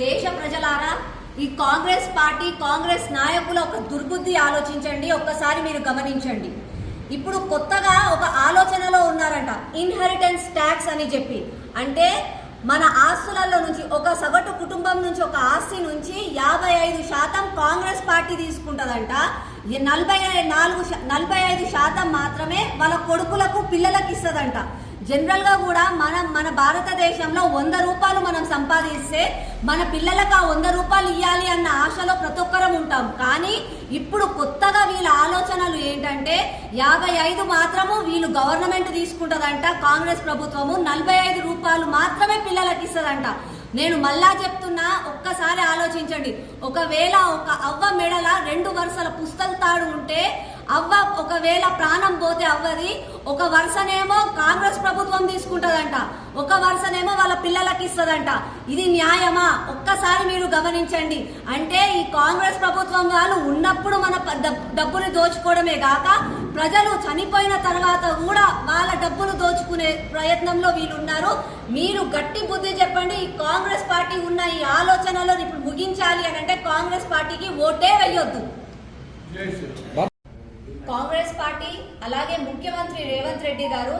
దేశ ప్రజలారా ఈ కాంగ్రెస్ పార్టీ కాంగ్రెస్ నాయకుల ఒక దుర్బుద్ధి ఆలోచించండి ఒక్కసారి మీరు గమనించండి. ఇప్పుడు కొత్తగా ఒక ఆలోచనలో ఉన్నారంట ఇన్హెరిటెన్స్ ట్యాక్స్ అని చెప్పి. అంటే మన ఆస్తులలో నుంచి ఒక సగటు కుటుంబం నుంచి ఒక ఆస్తి నుంచి యాభై ఐదు శాతం కాంగ్రెస్ పార్టీ తీసుకుంటుందంట. నలభై నాలుగు నలభై ఐదు శాతం మాత్రమే వాళ్ళ కొడుకులకు పిల్లలకు ఇస్తుందంట. జనరల్గా కూడా మనం మన భారతదేశంలో వంద రూపాయలు మనం సంపాదిస్తే మన పిల్లలకు ఆ వంద రూపాయలు ఇవ్వాలి అన్న ఆశలో ప్రతి ఒక్కరం ఉంటాం. కానీ ఇప్పుడు కొత్తగా వీళ్ళ ఆలోచనలు ఏంటంటే యాభై ఐదు మాత్రము వీళ్ళు గవర్నమెంట్ తీసుకుంటదంట కాంగ్రెస్ ప్రభుత్వము నలభై ఐదు రూపాయలు మాత్రమే పిల్లలకి ఇస్తుందంట. నేను మళ్ళా చెప్తున్నా ఒక్కసారి ఆలోచించండి. ఒకవేళ ఒక అవ్వ మెడల రెండు వరుసల పుస్తల తాడు ఉంటే అవ్వ ఒకవేళ ప్రాణం పోతే అవ్వది ఒక వరుసనేమో కాంగ్రెస్ ప్రభుత్వం తీసుకుంటదంట. ఒక వరుసనేమో వాళ్ళ పిల్లలకి ఇస్తుందంట. ఇది న్యాయమా? ఒక్కసారి మీరు గమనించండి. అంటే ఈ కాంగ్రెస్ ప్రభుత్వం వాళ్ళు ఉన్నప్పుడు మన ప- డబ్బులు దోచుకోవడమే కాక ప్రజలు చనిపోయిన తర్వాత కూడా వాళ్ళ డబ్బులు దోచుకునే ప్రయత్నంలో వీళ్ళు ఉన్నారు మీరు గట్టి బుద్ధి చెప్పండి కాంగ్రెస్ పార్టీ ఉన్న ఈ ఆలోచనలో ఇప్పుడు ముగించాలి అని అంటే కాంగ్రెస్ పార్టీకి ఓటే వేయొద్దు అలాగే ముఖ్యమంత్రి రేవంత్ రెడ్డి గారు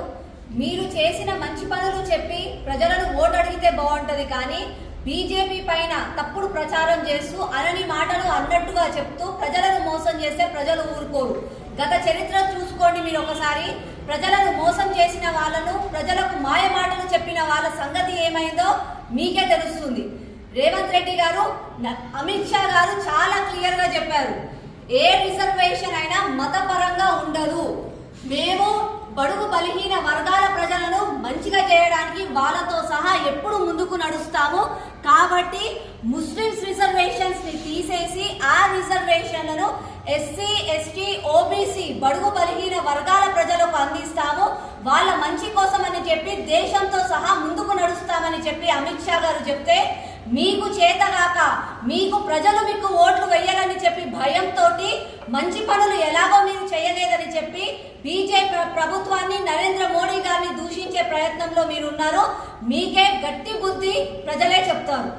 మీరు చేసిన మంచి పనులు చెప్పి ప్రజలను ఓటు అడిగితే బాగుంటుంది కానీ బీజేపీ పైన తప్పుడు ప్రచారం చేస్తూ అనని మాటలు అన్నట్టుగా చెప్తూ ప్రజలను మోసం చేస్తే ప్రజలు ఊరుకోరు. గత చరిత్ర చూసుకోండి మీరు ఒకసారి. ప్రజలను మోసం చేసిన వాళ్ళను ప్రజలకు మాయ మాటలు చెప్పిన వాళ్ళ సంగతి ఏమైందో మీకే తెలుస్తుంది. రేవంత్ రెడ్డి గారు అమిత్ షా గారు చాలా క్లియర్గా చెప్పారు. ఏ రిజర్వేషన్ అయినా మతపరంగా ఉండదు. మేము బడుగు బలహీన వర్గాల ప్రజలను మంచిగా చేయడానికి వాళ్ళతో సహా ఎప్పుడు ముందుకు నడుస్తాము. కాబట్టి ముస్లిమ్స్ రిజర్వేషన్స్ని తీసేసి ఆ రిజర్వేషన్లను ఎస్సీ ఎస్టీ ఓబీసీ బడుగు బలహీన వర్గాల ప్రజలకు అందిస్తాము. వాళ్ళ మంచి కోసం అని చెప్పి దేశంతో సహా ముందుకు నడుస్తామని చెప్పి అమిత్ షా గారు చెప్తే మీకు చేతగాక మీకు ప్రజలు మీకు ఓట్లు వేయాలని చెప్పి భయంతో మంచి పనులు ఎలాగో మీరు చేయలేదని చెప్పి బీజేపీ ప్రభుత్వాన్ని నరేంద్ర మోడీ గారిని దూషించే ప్రయత్నంలో మీరు ఉన్నారు మీకే గట్టి బుద్ధి ప్రజలే చెప్తారు.